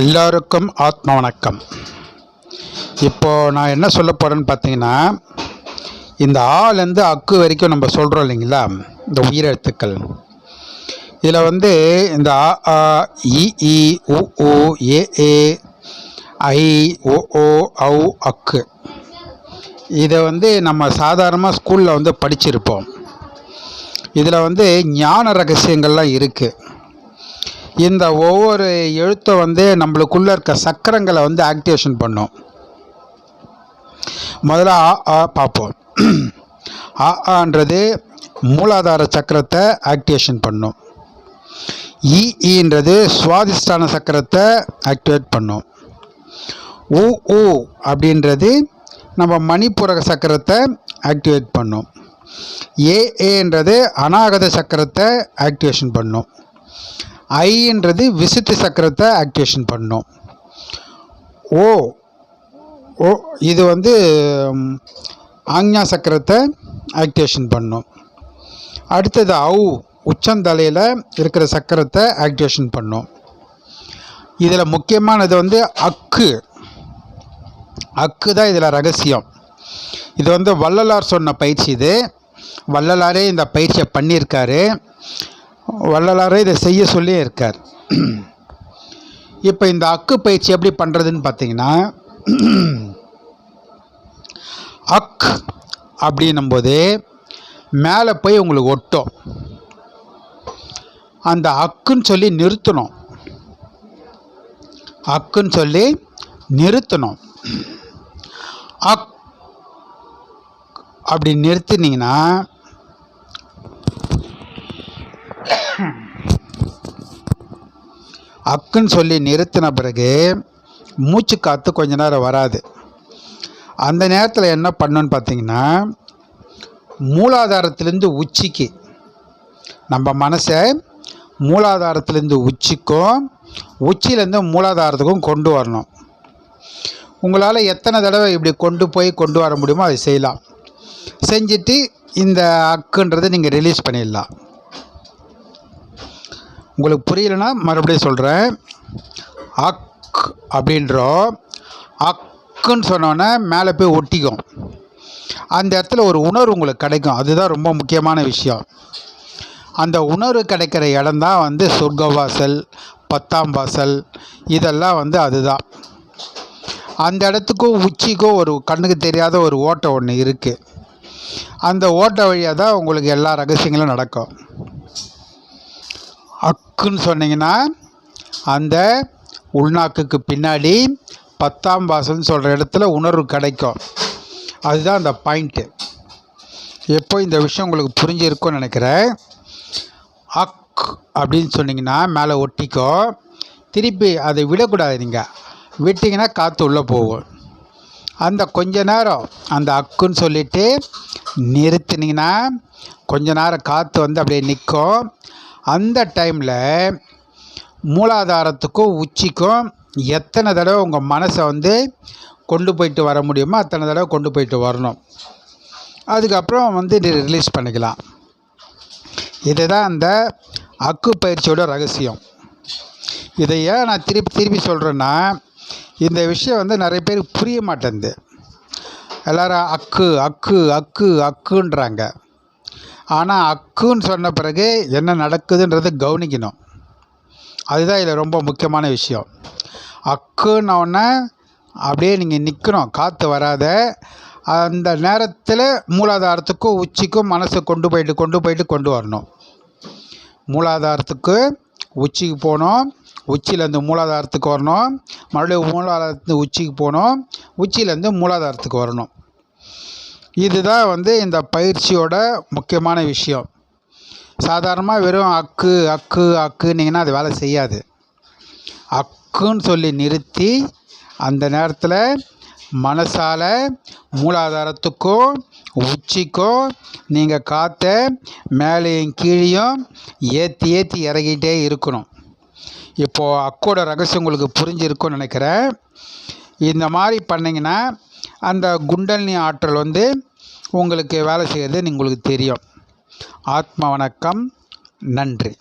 எல்லாருக்கும் ஆத்ம வணக்கம். இப்போது நான் என்ன சொல்ல போகிறேன்னு பார்த்தீங்கன்னா இந்த ஆலேருந்து அக்கு வரைக்கும் நம்ம சொல்கிறோம் இல்லைங்களா? இந்த உயிரெழுத்துக்கள். இதில் வந்து இந்த ஆ ஆ இ உ ஊ ஏ ஏ ஐ ஓ ஓ ஔ அக்கு. இதை வந்து நம்ம சாதாரணமாக ஸ்கூலில் வந்து படிச்சிருப்போம். இதில் வந்து ஞான ரகசியங்கள்லாம் இருக்குது இந்த ஒவ்வொரு எழுத்தும் வந்து நம்மளுக்குள்ளே இருக்க சக்கரங்களை வந்து ஆக்டிவேஷன் பண்ணும். முதல்ல ஆ ஆ பார்ப்போம். ஆ ஆன்றது மூலாதார சக்கரத்தை ஆக்டிவேஷன் பண்ணும். இன்றது சுவாதிஷ்டான சக்கரத்தை ஆக்டிவேட் பண்ணும். உ ஊ அப்படின்றது நம்ம மணிப்புரக சக்கரத்தை ஆக்டிவேட் பண்ணும். ஏ ஏன்றது அநாகத சக்கரத்தை ஆக்டிவேஷன் பண்ணும். ஐன்றது விசுத்தி சக்கரத்தை ஆக்டிவேஷன் பண்ணும். ஓ ஓ இது வந்து ஆக்ஞா சக்கரத்தை ஆக்டிவேஷன் பண்ணும். அடுத்தது அவு உச்சந்தலையில் இருக்கிற சக்கரத்தை ஆக்டிவேஷன் பண்ணும். இதில் முக்கியமானது வந்து அக்கு. அக்கு தான் இதில் ரகசியம். இது வந்து வள்ளலார் சொன்ன பயிற்சி இது. வள்ளலாரே இந்த பயிற்சியை பண்ணியிருக்காரு. வள்ளலாரே இதை செய்ய சொல்லியே இருக்கார். இப்போ இந்த அக்கு பயிற்சி எப்படி பண்ணுறதுன்னு பார்த்தீங்கன்னா அக் அப்படின்னும்போது மேலே போய் உங்களுக்கு ஒட்டும். அந்த அக்குன்னு சொல்லி நிறுத்தணும். அக்குன்னு சொல்லி நிறுத்தணும். அக் அப்படி நிறுத்தினீங்கன்னா அக்குன்னு சொல்லி நிறுத்தின பிறகு மூச்சு காற்று கொஞ்ச நேரம் வராது. அந்த நேரத்தில் என்ன பண்ணுன்னு பார்த்தீங்கன்னா மூலாதாரத்திலேருந்து உச்சிக்கு நம்ம மனசை மூலாதாரத்திலேருந்து உச்சிக்கும் உச்சியிலேருந்து மூலாதாரத்துக்கும் கொண்டு வரணும். உங்களால் எத்தனை தடவை இப்படி கொண்டு போய் கொண்டு வர முடியுமோ அதை செய்யலாம். செஞ்சுட்டு இந்த அக்குன்றதை நீங்கள் ரிலீஸ் பண்ணிடலாம். உங்களுக்கு புரியலைன்னா மறுபடியும் சொல்கிறேன் அக் அப்படின்றோம் அக்குன்னு சொன்னோன்னே மேலே போய் ஒட்டிக்கும். அந்த இடத்துல ஒரு உணர்வு உங்களுக்கு கிடைக்கும். அதுதான் ரொம்ப முக்கியமான விஷயம். அந்த உணர்வு கிடைக்கிற இடம்தான் வந்து சொர்க்கவாசல் பத்தாம் வாசல். இதெல்லாம் வந்து அதுதான். அந்த இடத்துக்கும் உச்சிக்கும் ஒரு கண்ணுக்கு தெரியாத ஒரு ஓட்டை ஒன்று இருக்குது அந்த ஓட்டை வழியாக தான் உங்களுக்கு எல்லா ரகசியங்களும் நடக்கும். அக்குன்னு சொன்னீங்கன்னா அந்த உள்நாக்குக்கு பின்னாடி பத்தாம் வாசல்னு சொல்கிற இடத்துல உணர்வு கிடைக்கும். அதுதான் அந்த பாயிண்ட்டு எப்போ இந்த விஷயம் உங்களுக்கு புரிஞ்சிருக்கும்னு நினைக்கிறேன். அக் அப்படின்னு சொன்னீங்கன்னா மேலே ஒட்டிக்கோ. திருப்பி அதை விடக்கூடாது நீங்கள் விட்டிங்கன்னா காற்று உள்ளே போகும். அந்த கொஞ்ச நேரம் அந்த அக்குன்னு சொல்லிவிட்டு நிறுத்தினீங்கன்னா கொஞ்ச நேரம் காற்று வந்து அப்படியே நிற்கும். அந்த டைமில் மூலாதாரத்துக்கும் உச்சிக்கும் எத்தனை தடவை உங்கள் மனசை வந்து கொண்டு போயிட்டு வர முடியுமோ அத்தனை தடவை கொண்டு போயிட்டு வரணும். அதுக்கப்புறம் வந்து ரிலீஸ் பண்ணிக்கலாம். இதுதான் அந்த அக்கு பயிற்சியோட ரகசியம். இதை ஏன் நான் திருப்பி திருப்பி சொல்கிறேன்னா இந்த விஷயம் வந்து நிறைய பேருக்கு புரிய மாட்டேங்குது. எல்லாரும் அக்கு அக்கு அக்கு அக்குன்றாங்க. ஆனால் அக்குன்னு சொன்ன பிறகு என்ன நடக்குதுன்றதை கவனிக்கணும். அதுதான் இதில் ரொம்ப முக்கியமான விஷயம். அக்குன்னொன்னே அப்படியே நீங்கள் நிற்கணும் காற்று வராத அந்த நேரத்தில் மூலாதாரத்துக்கும் உச்சிக்கும் மனசை கொண்டு போயிட்டு கொண்டு போயிட்டு கொண்டு வரணும். மூலாதாரத்துக்கு உச்சிக்கு போகணும் உச்சியிலேருந்து மூலாதாரத்துக்கு வரணும். மறுபடியும் மூலாதாரத்து உச்சிக்கு போகணும் உச்சியிலேருந்து மூலாதாரத்துக்கு வரணும். இதுதான் வந்து இந்த பயிற்சியோட முக்கியமான விஷயம். சாதாரணமாக வெறும் அக்கு அக்கு அக்குன்னீங்கன்னா அது வேலை செய்யாது. அக்குன்னு சொல்லி நிறுத்தி அந்த நேரத்தில் மனசால் மூலாதாரத்துக்கும் உச்சிக்கும் நீங்கள் காற்ற மேலேயும் கீழேயும் ஏற்றி ஏற்றி இறங்கிட்டே இருக்கணும். இப்போது அக்கோட ரகசியம் உங்களுக்கு புரிஞ்சிருக்கும்னு நினைக்கிறேன். இந்த மாதிரி பண்ணிங்கன்னா அந்த குண்டலினி ஆற்றல் வந்து உங்களுக்கு வேலை செய்கிறது உங்களுக்கு தெரியும். ஆத்ம வணக்கம். நன்றி.